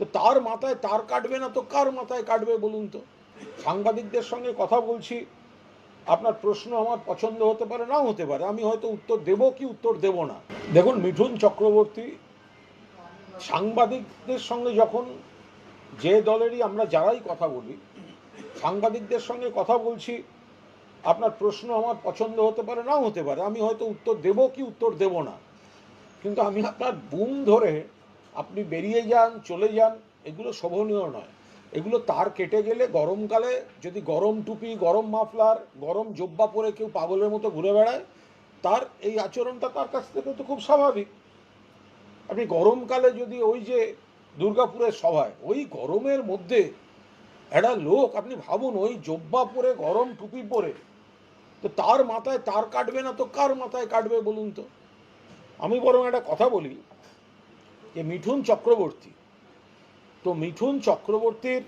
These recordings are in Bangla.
তো তার মাথায় তার কাটবে না তো কার মাথায় কাটবে বলুন তো? সাংবাদিকদের সঙ্গে কথা বলছি। আপনার প্রশ্ন আমার পছন্দ হতে পারে, নাও হতে পারে। আমি হয়তো উত্তর দেব কি উত্তর দেব না। দেখুন, মিঠুন চক্রবর্তী, সাংবাদিকদের সঙ্গে যখন যে দলেরই আমরা যারাই কথা বলি, সাংবাদিকদের সঙ্গে কথা বলছি, আপনার প্রশ্ন আমার পছন্দ হতে পারে, নাও হতে পারে। আমি হয়তো উত্তর দেব কি উত্তর দেব না। কিন্তু আমি আপনার বুম ধরে আপনি বেরিয়ে যান, চলে যান, এগুলো শোভনীয় নয়। এগুলো তার কেটে গেলে গরমকালে যদি গরম টুপি, গরম মাফলার, গরম জব্বা পরে কেউ পাগলের মতো ঘুরে বেড়ায়, তার এই আচরণটা তার কাছ থেকে তো খুব স্বাভাবিক। আপনি গরমকালে যদি ওই যে দুর্গাপুরের সভায়, ওই গরমের মধ্যে একটা লোক আপনি ভাবুন, ওই জব্বা পরে, গরম টুপি পরে, তো তার মাথায় তার কাটবে না, তো কার মাথায় কাটবে বলুন তো? আমি বরং একটা কথা বলি যে মিঠুন চক্রবর্তী। তো মিঠুন চক্রবর্তীর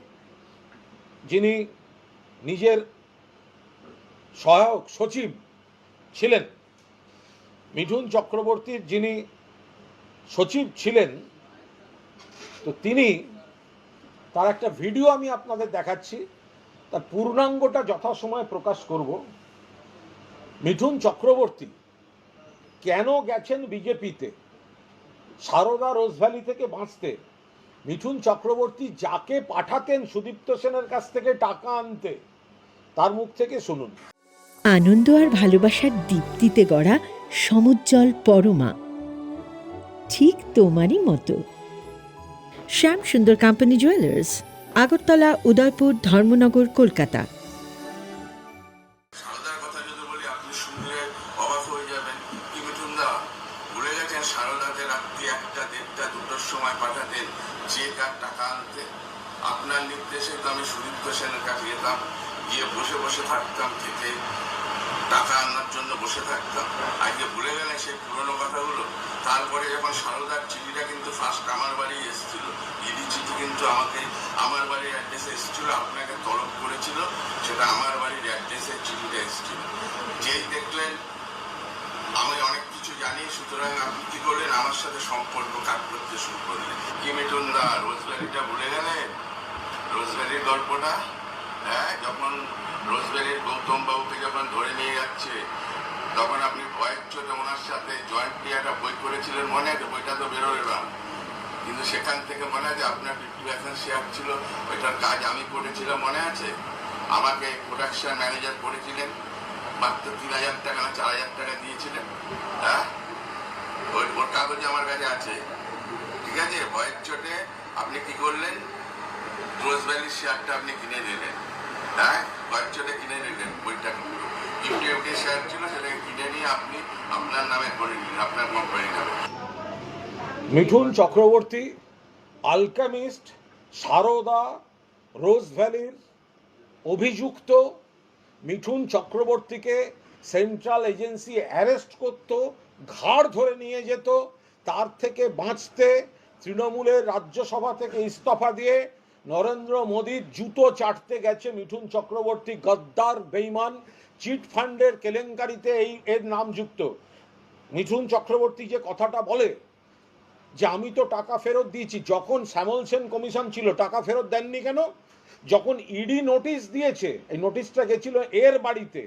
যিনি নিজের সহায়ক সচিব ছিলেন, মিঠুন চক্রবর্তীর যিনি সচিব ছিলেন, তো তিনি তার একটা ভিডিও আমি আপনাদের দেখাচ্ছি। তার পূর্ণাঙ্গটা যথাসময়ে প্রকাশ করব। মিঠুন চক্রবর্তী কেন গেছেন বিজেপিতে? সারদা রোজভ্যালি থেকে বাঁচতে। মিঠুন চক্রবর্তী যাকে পাঠাতেন সুদীপ্ত সেনের কাছ থেকে টাকা আনতে তার মুখ থেকে শুনুন। আনন্দ আর ভালোবাসার দীপ্তিতে গড়া সমুজ্জ্বল পরমা। ঠিক তোমারই মতো। Shyam Sundar company jewellers Agartala Udaipur Dharmanagar Kolkata. সারদার কথা যদি বলি আপনি শুনলে অবাক হয়ে যাবেন কি মিঠুন দা গেছেন রাত্রি একটা, দেড়টা, দুটোর সময় পাঠাতেন, যে কার টাকা আনতে। আপনার নির্দেশে তো আমি সুদীপ্ত সেনের কাছে যেতাম, গিয়ে বসে বসে থাকতাম, থেকে টাকা আনার জন্য বসে থাকতাম। আজকে ভুলে গেলেন সেই পুরনো কথাগুলো। তারপরে যখন সারদার চিঠিটা কিন্তু ফার্স্ট আমার বাড়ি এসেছিল। ইডি চিঠি কিন্তু আমাকে, আমার বাড়ির অ্যাড্রেসে এসেছিল, আপনাকে তলব করেছিল, সেটা আমার বাড়ির অ্যাড্রেসের চিঠিটা এসেছিল। যেই দেখলেন, আমি অনেক কিছু জানি, সুতরাং আপনি কি করলেন আমার সাথে সম্পর্ক কাজ করতে শুরু করলেন? কি মিটুন দা ভুলে গেলেন রোজবেরির গল্পটা? হ্যাঁ যখন রোজবেরির গৌতম বাবুকে যখন ধরে নিয়ে যাচ্ছে, তখন আপনি ভয়ের চোটে ওনার সাথে জয়েন্টলি একটা বই করেছিলেন মনে আছে? বইটা তো বেরোবে না। কিন্তু সেখান থেকে মনে আছে আপনার পার্সেন্ট শেয়ার ছিল? ওইটার কাজ আমি করেছিলাম, মনে আছে? আমাকে প্রোডাকশন ম্যানেজার করেছিলেন। মাত্র তিন হাজার টাকা, চার হাজার টাকা দিয়েছিলেন। হ্যাঁ? ওই ওর কাগজ আমার কাছে আছে। ঠিক আছে? ভয়ের চোটে আপনি কি করলেন? রোজ ভ্যালির শেয়ারটা আপনি কিনে নিলেন হ্যাঁ? ভয়ের চোটে কিনে নিলেন বইটা ফিফটি ফিফটি শেয়ার ছিল, সেটাকে কিনে নিয়ে আপনি আপনার নামে করে নিলেন, আপনার কোম্পানির নামে। মিঠুন চক্রবর্তী আলকামিস্ট সারদা রোজ ভ্যালির অভিযুক্ত মিঠুন চক্রবর্তীকে সেন্ট্রাল এজেন্সি অ্যারেস্ট করত, ঘাড় ধরে নিয়ে যেত, তার থেকে বাঁচতে তৃণমূলের রাজ্যসভা থেকে ইস্তফা দিয়ে নরেন্দ্র মোদীর জুতো চাটতে গেছে মিঠুন চক্রবর্তী, গদ্দার, বেইমান, চিট ফান্ডের কেলেঙ্কারিতে এই এর নাম যুক্ত। মিঠুন চক্রবর্তী যে কথাটা বলে যে আমি তো টাকা ফেরত দিয়েছি, যখন শ্যামল সেন কমিশন ছিল, টাকা ফেরত দেননি কেন? যখন ইডি নোটিশ দিয়েছে, এই নোটিশটা গেছিল এর বাড়িতে।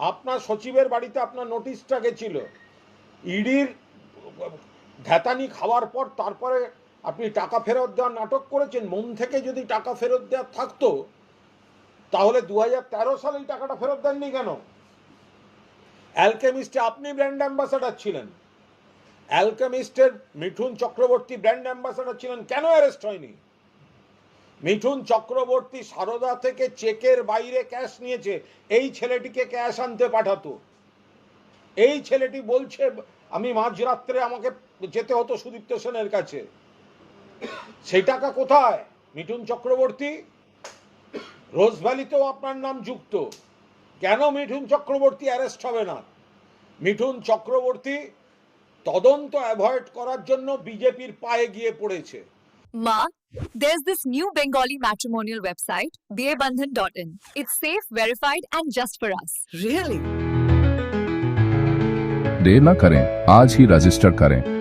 আপনার সচিবের বাড়িতে আপনার নোটিশটা গেছিল। ইডির ধ্যাতানি খাওয়ার পর তারপরে আপনি টাকা ফেরত দেওয়ার নাটক করেছেন, মন থেকে যদি টাকা ফেরত দেওয়ার থাকতো, তাহলে দু হাজার তেরো সালে এই টাকাটা ফেরত দেননি কেন? অ্যালকেমিস্টে আপনি ব্র্যান্ড অ্যাম্বাসাডার ছিলেন। অ্যালকেমিস্টের মিঠুন চক্রবর্তী ব্র্যান্ড অ্যাম্বাসাডার ছিলেন, কেন অ্যারেস্ট হয়নি? মিঠুন চক্রবর্তী সারদা থেকে চেকের বাইরে ক্যাশ নিয়েছে। এই ছেলেটিকে ক্যাশ আনতে পাঠাতো। এই ছেলেটি বলছে, আমি মাঝরাত্রে আমাকে যেতে হতো সুদীপ্ত সেনের কাছে। সেই টাকা কোথায়? মিঠুন চক্রবর্তী রোজ ভ্যালিতেও আপনার নাম যুক্ত। কেন মিঠুন চক্রবর্তী অ্যারেস্ট হবে না? মিঠুন চক্রবর্তী, তদন্ত অ্যাভয়েড করার জন্য বিজেপির পায়ে গিয়ে পড়েছে। Ma, there's this new Bengali matrimonial website, dearbandhan.in. It's safe, verified, and just for us. Really? देर न करें आज ही रजिस्टर करें